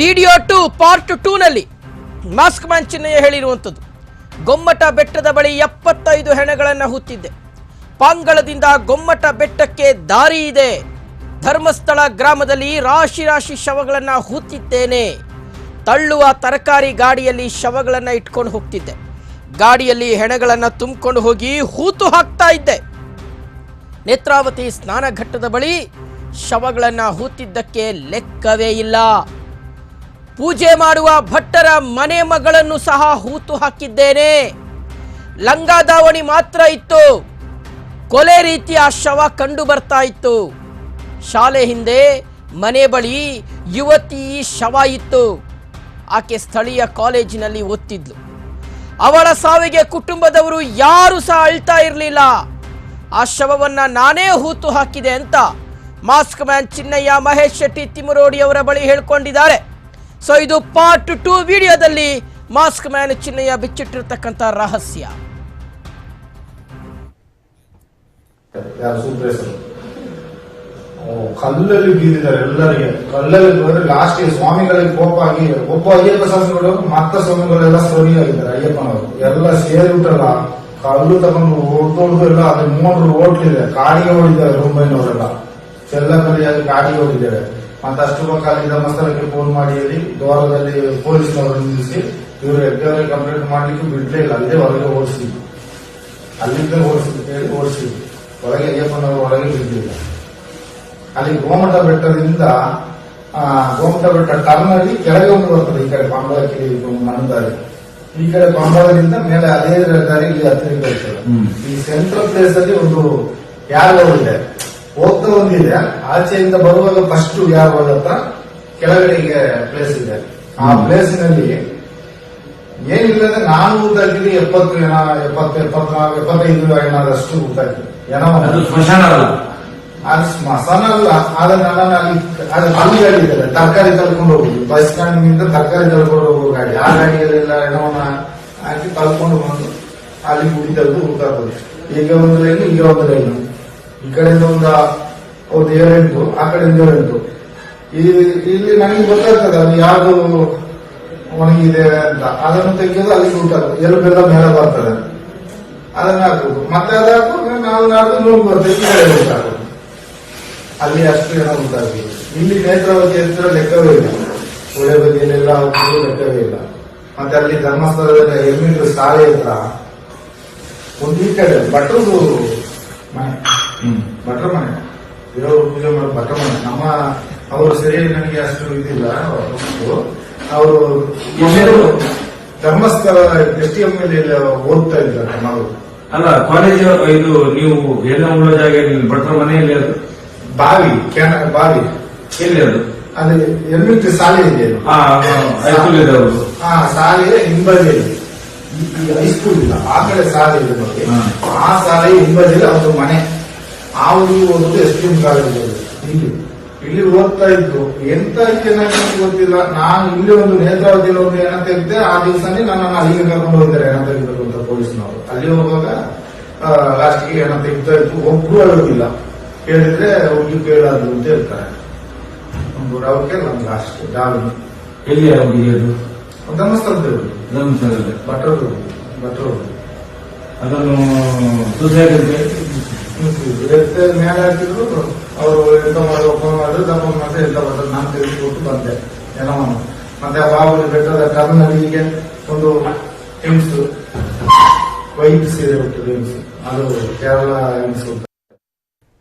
Video two, part ಟೂನಲ್ಲಿ mask man ಚಿಹ್ನೆಯ ಹೇಳಿರುವಂಥದ್ದು. ಗೊಮ್ಮಟ ಬೆಟ್ಟದ ಬಳಿ ಎಪ್ಪತ್ತೈದು ಹೆಣಗಳನ್ನು ಹುತ್ತಿದ್ದೆ ಪಾಂಗಳದಿಂದ ಗೊಮ್ಮಟ ಬೆಟ್ಟಕ್ಕೆ ದಾರಿ ಇದೆ. ಧರ್ಮಸ್ಥಳ ಗ್ರಾಮದಲ್ಲಿ ರಾಶಿ ರಾಶಿ ಶವಗಳನ್ನು ಹುತ್ತಿದ್ದೇನೆ ತಳ್ಳುವ ತರಕಾರಿ ಗಾಡಿಯಲ್ಲಿ ಶವಗಳನ್ನು ಇಟ್ಕೊಂಡು ಹೋಗ್ತಿದ್ದೆ. ಗಾಡಿಯಲ್ಲಿ ಹೆಣಗಳನ್ನು ತುಂಬಿಕೊಂಡು ಹೋಗಿ ಹೂತು ಹಾಕ್ತಾ ಇದ್ದೆ. ನೇತ್ರಾವತಿ ಸ್ನಾನಘಟ್ಟದ ಬಳಿ ಶವಗಳನ್ನು ಹೂತಿದ್ದಕ್ಕೆ ಲೆಕ್ಕವೇ ಇಲ್ಲ. ಪೂಜೆ ಮಾಡುವ ಭಟ್ಟರ ಮನೆ ಮಗಳನ್ನು ಸಹ ಹೂತು ಹಾಕಿದ್ದೇನೆ. ಲಂಗಾದಾವಣಿ ಮಾತ್ರ ಇತ್ತು. ಕೊಲೆ ರೀತಿಯ ಶವ ಕಂಡು ಬರ್ತಾ ಇತ್ತು. ಶಾಲೆ ಹಿಂದೆ ಮನೆ ಬಳಿ ಯುವತಿ ಶವ ಇತ್ತು. ಆಕೆ ಸ್ಥಳೀಯ ಕಾಲೇಜಿನಲ್ಲಿ ಓದ್ತಿದ್ಲು. ಅವಳ ಸಾವಿಗೆ ಕುಟುಂಬದವರು ಯಾರು ಸಹ ಅಳ್ತಾ ಇರಲಿಲ್ಲ. ಆ ಶವವನ್ನ ನಾನೇ ಹೂತು ಹಾಕಿದೆ ಅಂತ ಮಾಸ್ಕ್ ಮ್ಯಾನ್ ಚಿನ್ನಯ್ಯ, ಮಹೇಶ್ ಶೆಟ್ಟಿ ತಿಮರೋಡಿ ಅವರ ಬಳಿ ಹೇಳ್ಕೊಂಡಿದ್ದಾರೆ. ಸೊ ಇದು ಪಾರ್ಟ್ ಟೂ ವಿಡಿಯೋದಲ್ಲಿ ಮಾಸ್ಕ್ ಮ್ಯಾನ್ ಚಿಹ್ನೆಯ ಬಿಚ್ಚಿಟ್ಟಿರ್ತಕ್ಕಂಥ ರಹಸ್ಯ. ಕಲ್ಲಲ್ಲಿ ಬೀದಿದ್ದಾರೆ ಎಲ್ಲರಿಗೆ. ಕಲ್ಲಲ್ಲಿ ಹೋದ್ರೆ ಲಾಸ್ಟ್ ಸ್ವಾಮಿಗಳಿಗೆ ಕೋಪ ಆಗಿ ಒಬ್ಬ ಅಯ್ಯಪ್ಪ ಶಾಸ್ತ್ರಿಗಳು ಮತ್ತ ಸ್ವಾಮಿಗಳೆಲ್ಲ ಸರಿ ಆಗಿದ್ದಾರೆ ಅಯ್ಯಪ್ಪನವರು. ಎಲ್ಲ ಸೇರಿಬಿಟ್ಟಲ್ಲ. ಕಲ್ಲು ತಗೊಂಡು ಹೊಡ್ದೊಡ್ದು ಎಲ್ಲ ಅದ್ರ ಮೂರು ಓಟ್ಲಿದೆ ಕಾಡಿಗೆ ಓಡಿದ್ದಾರೆ ಮುಂಬೈನವರೆಲ್ಲ. ಚೆಲ್ಲಕಲಿಯಾಗಿ ಕಾಡಿಗೆ ಹೊಡಿದ್ದಾರೆ ಮತ್ತೆ ಅಷ್ಟು ಕಾಲಿ ಧರ್ಮಸ್ಥಳಕ್ಕೆ ಫೋನ್ ಮಾಡಿ ಹೇಳಿ ದ್ವಾರದಲ್ಲಿ ಪೊಲೀಸ್ನವರು ನಿಲ್ಲಿಸಿ ಇವರು ಎಫ್ಐಆರ್ ಕಂಪ್ಲೇಂಟ್ ಮಾಡ್ಲಿಕ್ಕೆ ಬಿಡ್ಲೇ ಇಲ್ಲ ಅಲ್ಲೇ ಹೊರಗೆ ಓಡಿಸಿದ್ರು ಅಲ್ಲಿಂದ ಓಡಿಸಿದ್ರು ಓಡಿಸಿ. ಓಡಿಸಿದ್ರು ಒಳಗೆ ಅಯ್ಯಪ್ಪನವರು ಒಳಗೆ ಬಿದ್ದಿಲ್ಲ ಅಲ್ಲಿ ಗೋಮಟ ಬೆಟ್ಟದಿಂದ ಆ, ಗೋಮಟ ಬೆಟ್ಟ ಟರ್ನ್ ಅಲ್ಲಿ ಕೆಳಗೆ ಒಂದು ಬರ್ತದೆ ಈ ಕಡೆ ಪಾಂಬಳಕ್ಕೆ ಮಣ್ಣು ದಾರಿ. ಈ ಕಡೆ ಪಾಂಬಳದಿಂದ ಮೇಲೆ ಅದೇ ದಾರಿ ಇಲ್ಲಿ ಹತ್ತಿರ ಹೋಗ್ತದೆ ಈ ಸೆಂಟ್ರಲ್ ಪ್ಲೇಸ್ ಅಲ್ಲಿ ಒಂದು ಯಾರು ಇದೆ. ಹೋಗ್ತಾ ಒಂದಿದೆ ಆಚೆಯಿಂದ ಬರುವಾಗ ಫಸ್ಟ್ ಯಾರು ಹತ್ರ ಕೆಳಗಡೆಗೆ ಪ್ಲೇಸ್ ಇದೆ. ಆ ಪ್ಲೇಸಿನಲ್ಲಿ ಏನಿಲ್ಲದೆ ನಾನು ಊತಾಗಿದ್ದು ಎಪ್ಪತ್ತು ಜನ ಎಪ್ಪತ್ತು ಎಪ್ಪತ್ನಾಲ್ಕು ಎಪ್ಪತ್ತೈದು ಏನಾದಷ್ಟು ಊತಾಕಿದೆ ಏನೋ ಅದು ಸ್ಮಶಾನ ಅಲ್ಲ. ಅದು ಸ್ಮಶಾನ ಅಲ್ಲ. ಆದ್ರೆ ನಾನು ಅಲ್ಲಿ ಅದು ಅಲ್ಲಿ ಗಾಡಿ ತರಕಾರಿ ತಳ್ಕೊಂಡು ಹೋಗುದು ಬಸ್ ಸ್ಟ್ಯಾಂಡ್ನಿಂದ ತರಕಾರಿ ತಳ್ಕೊಂಡು ಹೋಗುವ ಗಾಡಿ. ಆ ಗಾಡಿಯಲ್ಲೆಲ್ಲ ಏನವನ್ನ ಹಾಕಿ ತಳ್ಕೊಂಡು ಬಂದು ಅಲ್ಲಿ ಗುಡಿ ತೆಗೆದು ಹುಡುಕಾಕೋದು ಈಗ ಒಂದು ಲೈನು ಈಗ ಒಂದು ಲೈನು ಈ ಕಡೆಯಿಂದ ಒಂದು ಒಂದು ಏಳೆಂಟು ಆ ಕಡೆಯಿಂದ ಏಳೆಂಟು ಈ- ಇಲ್ಲಿ ನನಗೆ ಗೊತ್ತಾಗ್ತದೆ ಅದು ಯಾವುದು ಒಣಗಿದೆ ಅಂತ. ಅದನ್ನು ತೆಗೆಯೋದು ಅಲ್ಲಿ ಊಟ ಎಲುಬೆಲ್ಲ ಮೇಲೆ ಬರ್ತದೆ. ಅದನ್ನ ಹಾಕುದು ಮತ್ತೆ ಅದು ಹಾಕುವಾಗ ನಾವು ನಾಲ್ಕು ನೋವು ಬರ್ತದೆ ಈ ಅಲ್ಲಿ ಅಷ್ಟು ಜನ ಉಂಟಾಗಿ ಇಲ್ಲಿ ನೇತ್ರಾವತಿ ಹತ್ರ ಲೆಕ್ಕವೇ ಇಲ್ಲ. ಒಳ್ಳೆ ಬದಿಯಲ್ಲೆಲ್ಲ ಲೆಕ್ಕವೇ ಇಲ್ಲ. ಮತ್ತೆ ಅಲ್ಲಿ ಧರ್ಮಸ್ಥಳದ ಎಮ್ಮಿಂದು ಶಾಲೆ ಹತ್ರ ಒಂದು ಈ ಕಡೆ ಭಟ್ರದು ಭಟ್ರ ಮನೆ ದೇವರು ಪೂಜೆ ಮಾಡೋ ಭಟ್ರ ಮನೆ ನಮ್ಮ ಅವರು ಸರಿಯಾಗಿ ನನಗೆ ಅಷ್ಟು ಇದಿಲ್ಲ ಅವರು? ಧರ್ಮಸ್ಥಳ ಎಸ್ ಟಿ ಎಂ ಓದ್ತಾ ಇದ್ದಾರೆ ನಾವು ಅಲ್ಲ ಕಾಲೇಜ್ ಇದು ನೀವು ಎಲ್ಲ ಉಳ್ಳೋ ಜಾಗ? ಭಟ್ರ ಮನೆಯಲ್ಲಿ ಅದು? ಬಾವಿ ಕ್ಯಾನ ಬಾವಿ. ಎಲ್ಲಿ ಅದು? ಅಲ್ಲಿ ಎಲ್ಮಿಟ್ರಿ ಶಾಲೆ ಇದೆ ಆ ಶಾಲೆಯ ಹಿಂಬದಿಯಲ್ಲಿ ಈ- ಈಗ ಹೈಸ್ಕೂಲ್ ಇಲ್ಲ ಆ ಕಡೆ ಶಾಲೆ ಇದೆ ಆ ಶಾಲೆ ಹಿಂಬದಿಯಲ್ಲಿ ಅವ್ರ ಮನೆ. ಆ ಊರಿಗೆ ಹೋಗೋದು ಎಸ್ ಪಿ ಎಂ ಕಾಲೇಜ್ ಇಲ್ಲಿ ಇಲ್ಲಿ ಓದ್ತಾ ಇದ್ರು ಎಂತ ಚೆನ್ನಾಗಿ ಗೊತ್ತಿಲ್ಲ. ನಾನು ಇಲ್ಲಿ ಒಂದು ನೇತ್ರಾವತಿಯಲ್ಲಿ ಒಂದು ಏನಂತ ತೆಗೆದೆ ಆ ದಿವಸನೇ ನನ್ನನ್ನು ಅಲ್ಲಿಗೆ ಕರ್ಕೊಂಡು ಹೋಗಿದ್ದಾರೆ ಏನಂತ ಅಂತ ಪೊಲೀಸ್ನವರು. ಅಲ್ಲಿ ಹೋಗುವಾಗ ಲಾಸ್ಟ್ಗೆ ಏನಂತ ಇರ್ತಾ ಇತ್ತು ಒಬ್ರು ಹೇಳೋದಿಲ್ಲ. ಹೇಳಿದ್ರೆ ಹುಡುಗಿ ಕೇಳಾದ್ರು ಅಂತ ಹೇಳ್ತಾರೆ. ಒಂದು ರವಕ್ಕೆ ನಮ್ ಲಾಸ್ಟ್ ಡಾಲ್ಮಿ ಎಲ್ಲಿ ಹುಡುಗಿಯದು ಧರ್ಮಸ್ಥಳದಲ್ಲಿ. ಧರ್ಮಸ್ಥಳದಲ್ಲಿ. ಭಟ್ರದು ಭಟ್ರದು ಅದನ್ನು ಸೂಸೈಡ್ ಅಂತ ಎತ್ತೆ ಮೇಲೆ ಹಾಕಿದ್ರು ಅವರು ಎಂತ ಮಾಡಿ ಒಪ್ಪಂದ ಮಾಡಿದ್ರು ದಪ್ಪ ಮಾಡಿ ಎಂತ ಬರ್ತದೆ ನಾನು ತೆಗೆದುಕೊಟ್ಟು ಬಂದೆ. ಏನೋ ಮತ್ತೆ ಬಾಬುಲಿ ಬೆಟ್ಟದ ಹೀಗೆ ಒಂದು ಹಿಂಸು ವೈಟ್ ಸೀರೆ ಬಿಟ್ಟು ಹಿಂಸು ಅದು ಕೇರಳ ಹಿಂಸು